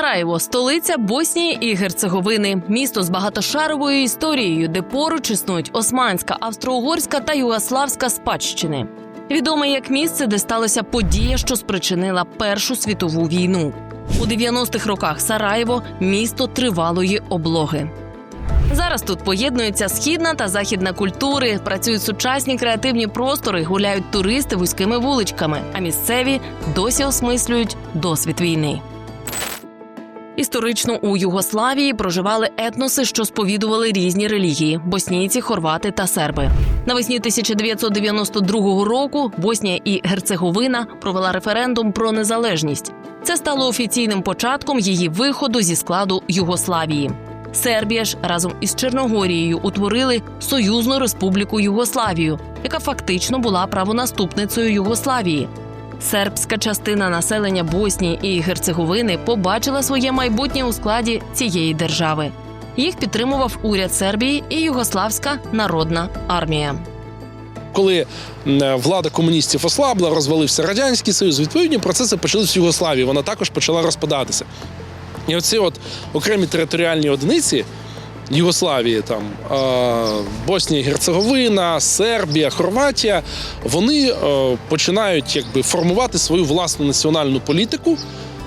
Сараєво столиця Боснії і Герцеговини, місто з багатошаровою історією, де поруч існують османська, австро-угорська та югославська спадщини. Відоме як місце, де сталася подія, що спричинила Першу світову війну. У 90-х роках Сараєво місто тривалої облоги. Зараз тут поєднуються східна та західна культури, працюють сучасні креативні простори, гуляють туристи вузькими вуличками, а місцеві досі осмислюють досвід війни. Історично у Югославії проживали етноси, що сповідували різні релігії: боснійці, хорвати та серби. Навесні 1992 року Боснія і Герцеговина провела референдум про незалежність. Це стало офіційним початком її виходу зі складу Югославії. Сербія ж разом із Чорногорією утворили союзну республіку Югославію, яка фактично була правонаступницею Югославії. Сербська частина населення Боснії і Герцеговини побачила своє майбутнє у складі цієї держави. Їх підтримував уряд Сербії і Югославська народна армія. Коли влада комуністів ослабла, розвалився радянський союз. Відповідні процеси почались в Югославії. Вона також почала розпадатися. І оці от окремі територіальні одиниці Югославії, там Боснія Герцеговина, Сербія, Хорватія, вони е, починають якби формувати свою власну національну політику.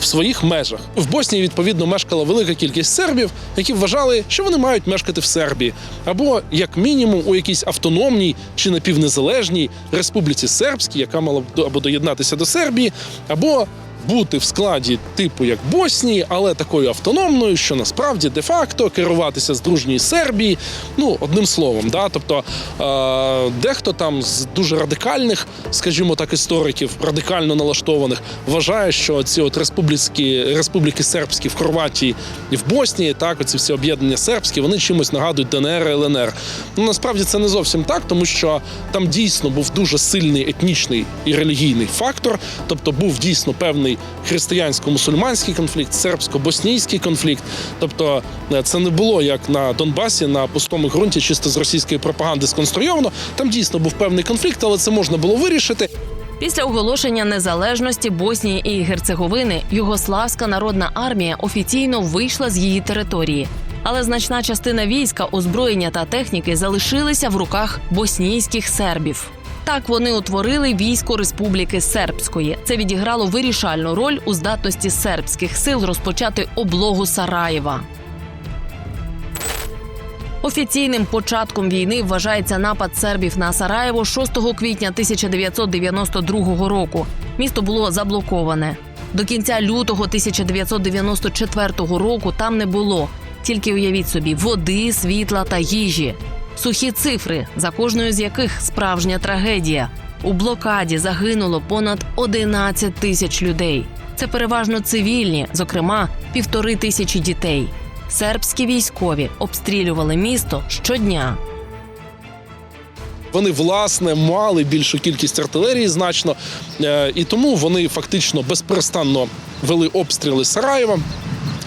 В своїх межах в Боснії відповідно мешкала велика кількість сербів, які вважали, що вони мають мешкати в Сербії, або як мінімум у якійсь автономній чи напівнезалежній республіці Сербській, яка мала б або доєднатися до Сербії, або бути в складі типу як Боснії, але такою автономною, що насправді де-факто керуватися з дружньої Сербії. Ну, одним словом, да, тобто е, дехто там з дуже радикальних, скажімо так, істориків, радикально налаштованих, вважає, що ці от республіки, республіки сербські в Хорватії і в Боснії, так, оці всі об'єднання сербські, вони чимось нагадують ДНР і ЛНР. Ну насправді це не зовсім так, тому що там дійсно був дуже сильний етнічний і релігійний фактор, тобто був дійсно певний християнсько-мусульманський конфлікт, сербсько-боснійський конфлікт. Тобто е, це не було як на Донбасі на пустому ґрунті, чисто з російської пропаганди сконструйовано. Там дійсно був певний конфлікт, але це можна було вирішити. Після оголошення незалежності Боснії і Герцеговини Югославська народна армія офіційно вийшла з її території. Але значна частина війська, озброєння та техніки залишилися в руках боснійських сербів. Так вони утворили військо Республіки Сербської. Це відіграло вирішальну роль у здатності сербських сил розпочати облогу Сараєва. Офіційним початком війни вважається напад сербів на Сараєво 6 квітня 1992 року. Місто було заблоковане. До кінця лютого 1994 року там не було. Тільки уявіть собі води, світла та їжі. Сухі цифри, за кожною з яких справжня трагедія. У блокаді загинуло понад 11 тисяч людей. Це переважно цивільні, зокрема, півтори тисячі дітей. Сербські військові обстрілювали місто щодня. Вони власне мали більшу кількість артилерії значно, е, і тому вони фактично безперестанно вели обстріли Сараєва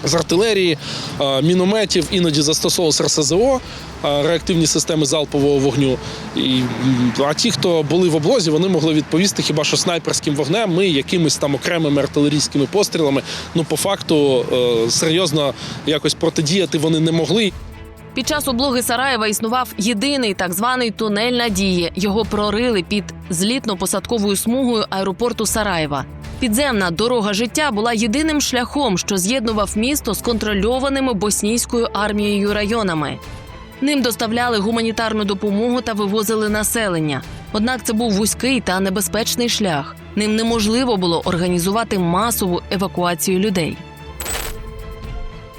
з артилерії, е, мінометів, іноді застосовувалися РСЗО, е, реактивні системи залпового вогню. І, а ті, хто були в облозі, вони могли відповісти хіба що снайперським вогнем, ми якимись там окремими артилерійськими пострілами. Ну, по факту, е, серйозно якось протидіяти вони не могли. Під час облоги Сараєва існував єдиний так званий тунель надії. Його прорили під злітно-посадковою смугою аеропорту Сараєва. Підземна дорога життя була єдиним шляхом, що з'єднував місто з контрольованими боснійською армією районами. Ним доставляли гуманітарну допомогу та вивозили населення. Однак це був вузький та небезпечний шлях. Ним неможливо було організувати масову евакуацію людей.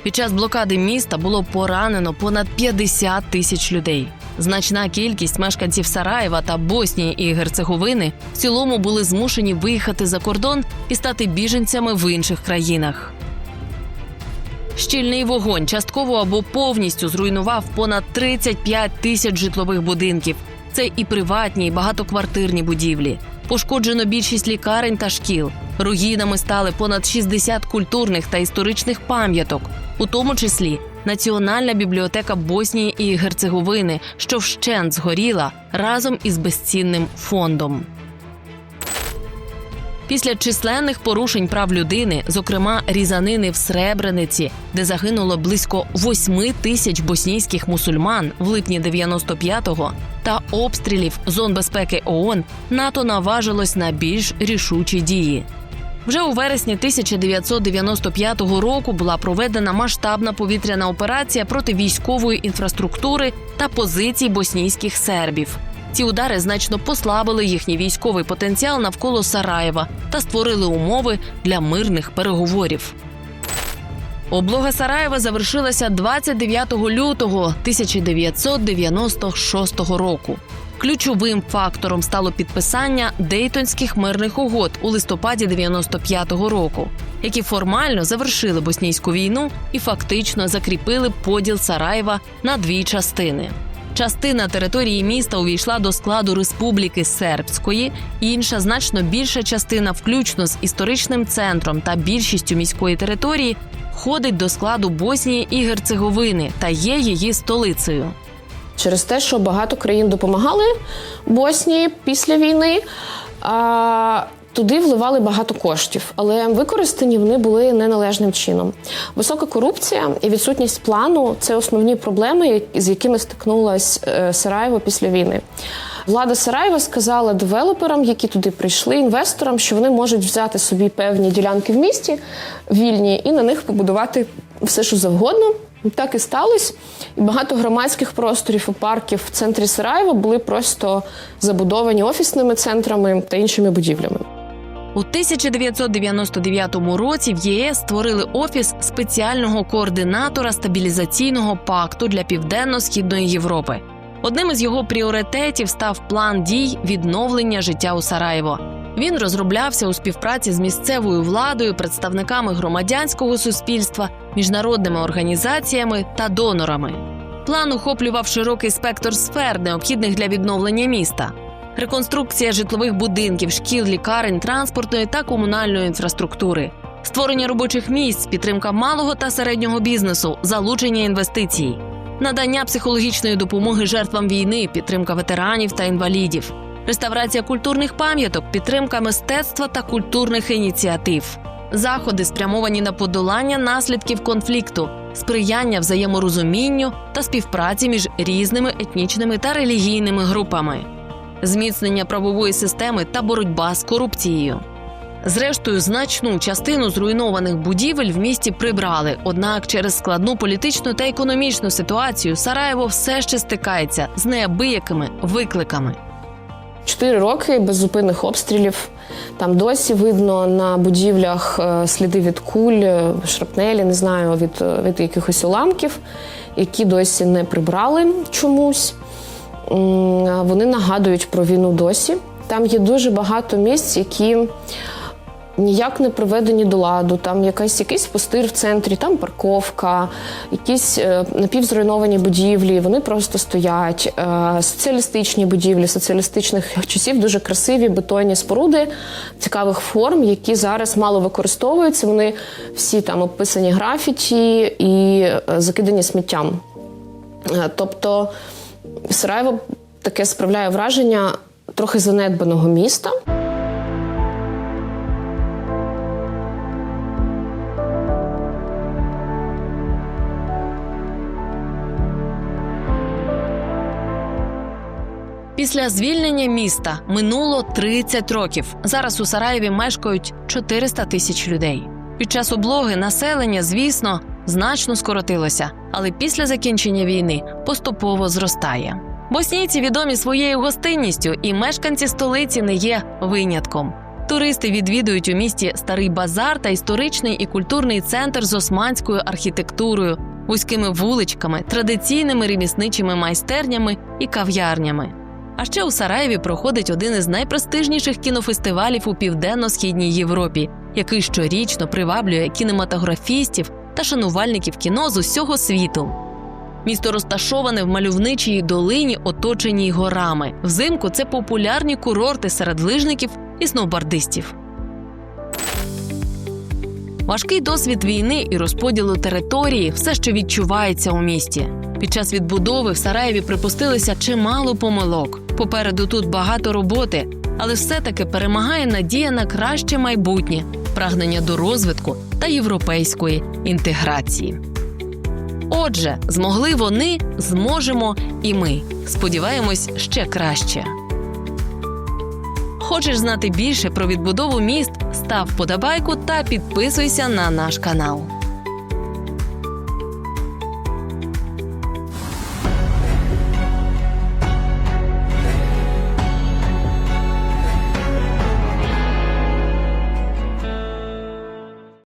Під час блокади міста було поранено понад 50 тисяч людей. Значна кількість мешканців Сараєва та Боснії і Герцеговини в цілому були змушені виїхати за кордон і стати біженцями в інших країнах. Щільний вогонь частково або повністю зруйнував понад 35 тисяч житлових будинків. Це і приватні, і багатоквартирні будівлі. Пошкоджено більшість лікарень та шкіл. Руїнами стали понад 60 культурних та історичних пам'яток, у тому числі Національна бібліотека Боснії і Герцеговини, що вщент згоріла разом із безцінним фондом. Після численних порушень прав людини, зокрема різанини в Сребрениці, де загинуло близько 8 тисяч боснійських мусульман в липні 95-го, та обстрілів зон безпеки ООН, НАТО наважилось на більш рішучі дії. Вже у вересні 1995 року була проведена масштабна повітряна операція проти військової інфраструктури та позицій боснійських сербів. Ці удари значно послабили їхній військовий потенціал навколо Сараєва та створили умови для мирних переговорів. Облога Сараєва завершилася 29 лютого 1996 року. Ключовим фактором стало підписання Дейтонських мирних угод у листопаді 95-го року, які формально завершили боснійську війну і фактично закріпили поділ Сараєва на дві частини. Частина території міста увійшла до складу Республіки Сербської, інша значно більша частина, включно з історичним центром та більшістю міської території, входить до складу Боснії і Герцеговини та є її столицею. Через те, що багато країн допомагали Боснії після війни. А, Туди вливали багато коштів, але використані вони були неналежним чином. Висока корупція і відсутність плану це основні проблеми, з якими стикнулась е, Сараєво після війни. Влада Сараєва сказала девелоперам, які туди прийшли, інвесторам, що вони можуть взяти собі певні ділянки в місті вільні і на них побудувати все, що завгодно. Так і сталося. І багато громадських просторів і парків в центрі Сараєва були просто забудовані офісними центрами та іншими будівлями. У 1999 році в ЄС створили офіс спеціального координатора стабілізаційного пакту для південно-східної Європи. Одним із його пріоритетів став план дій відновлення життя у Сараєво. Він розроблявся у співпраці з місцевою владою, представниками громадянського суспільства, міжнародними організаціями та донорами. План охоплював широкий спектр сфер, необхідних для відновлення міста. Реконструкція житлових будинків, шкіл, лікарень, транспортної та комунальної інфраструктури, створення робочих місць, підтримка малого та середнього бізнесу, залучення інвестицій, надання психологічної допомоги жертвам війни, підтримка ветеранів та інвалідів, реставрація культурних пам'яток, підтримка мистецтва та культурних ініціатив, заходи спрямовані на подолання наслідків конфлікту, сприяння взаєморозумінню та співпраці між різними етнічними та релігійними групами зміцнення правової системи та боротьба з корупцією. Зрештою, значну частину зруйнованих будівель в місті прибрали. Однак, через складну політичну та економічну ситуацію Сараєво все ще стикається з неабиякими викликами. Чотири роки беззупинних обстрілів. Там досі видно на будівлях е, сліди від куль, е, шрапнелі, не знаю, від, е, від якихось уламків, які досі не прибрали чомусь. Вони нагадують про війну досі. Там є дуже багато місць, які ніяк не приведені до ладу. Там якась, якийсь пустир в центрі, там парковка, якісь е, напівзруйновані будівлі. Вони просто стоять. Е, соціалістичні будівлі, соціалістичних часів, дуже красиві бетонні споруди цікавих форм, які зараз мало використовуються. Вони всі там описані графіті і е, закидані сміттям. Тобто Сараєво таке справляє враження трохи занедбаного міста. Після звільнення міста минуло 30 років. Зараз у Сараєві мешкають 400 тисяч людей. Під час облоги населення, звісно, значно скоротилося, але після закінчення війни поступово зростає. Боснійці відомі своєю гостинністю, і мешканці столиці не є винятком. Туристи відвідують у місті старий базар та історичний і культурний центр з османською архітектурою, вузькими вуличками, традиційними ремісничими майстернями і кав'ярнями. А ще у Сараєві проходить один із найпрестижніших кінофестивалів у південно-східній Європі, який щорічно приваблює кінематографістів та шанувальників кіно з усього світу. Місто розташоване в мальовничій долині, оточеній горами. Взимку це популярні курорти серед лижників і сноубордистів. Важкий досвід війни і розподілу території все ще відчувається у місті. Під час відбудови в Сараєві припустилися чимало помилок. Попереду тут багато роботи, Але все-таки перемагає надія на краще майбутнє, прагнення до розвитку та європейської інтеграції. Отже, змогли вони, зможемо і ми. Сподіваємось, ще краще. Хочеш знати більше про відбудову міст? Став подобайку та підписуйся на наш канал.